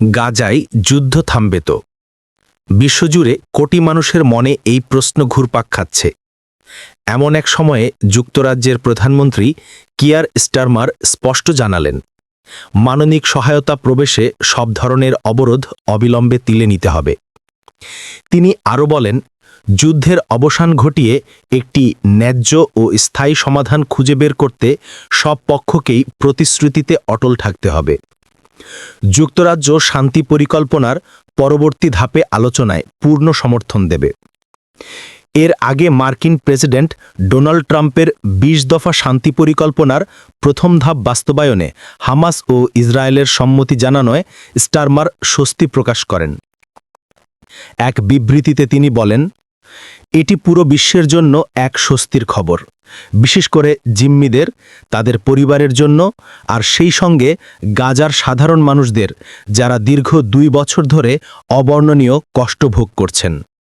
গাজায় যুদ্ধ থামবে তো। বিশ্বজুড়ে কোটি মানুষের মনে এই প্রশ্ন ঘুরপাক খাচ্ছে। এমন এক সময়ে যুক্তরাজ্যের প্রধানমন্ত্রী কিয়ার স্টারমার স্পষ্ট জানালেন, মাননিক সহায়তা প্রবেশে সব ধরনের অবরোধ অবিলম্বে তিলে নিতে হবে। তিনি আরও বলেন, যুদ্ধের অবসান ঘটিয়ে একটি ন্যায্য ও স্থায়ী সমাধান খুঁজে বের করতে সব পক্ষকেই প্রতিশ্রুতিতে অটল থাকতে হবে। যুক্তরাজ্য শান্তি পরিকল্পনার পরবর্তী ধাপে আলোচনায় পূর্ণ সমর্থন দেবে। এর আগে মার্কিন প্রেসিডেন্ট ডোনাল্ড ট্রাম্পের ২০ দফা শান্তি পরিকল্পনার প্রথম ধাপ বাস্তবায়নে হামাস ও ইসরায়েলের সম্মতি জানানোয় স্টারমার স্বস্তি প্রকাশ করেন। এক বিবৃতিতে তিনি বলেন এটি পুরো বিশ্বের জন্য এক স্বস্তির খবর। বিশেষ করে জিম্মিদের, তাদের পরিবারের জন্য, আর সেই সঙ্গে গাজার সাধারণ মানুষদের, যারা দীর্ঘ দুই বছর ধরে অবর্ণনীয় কষ্ট ভোগ করছেন।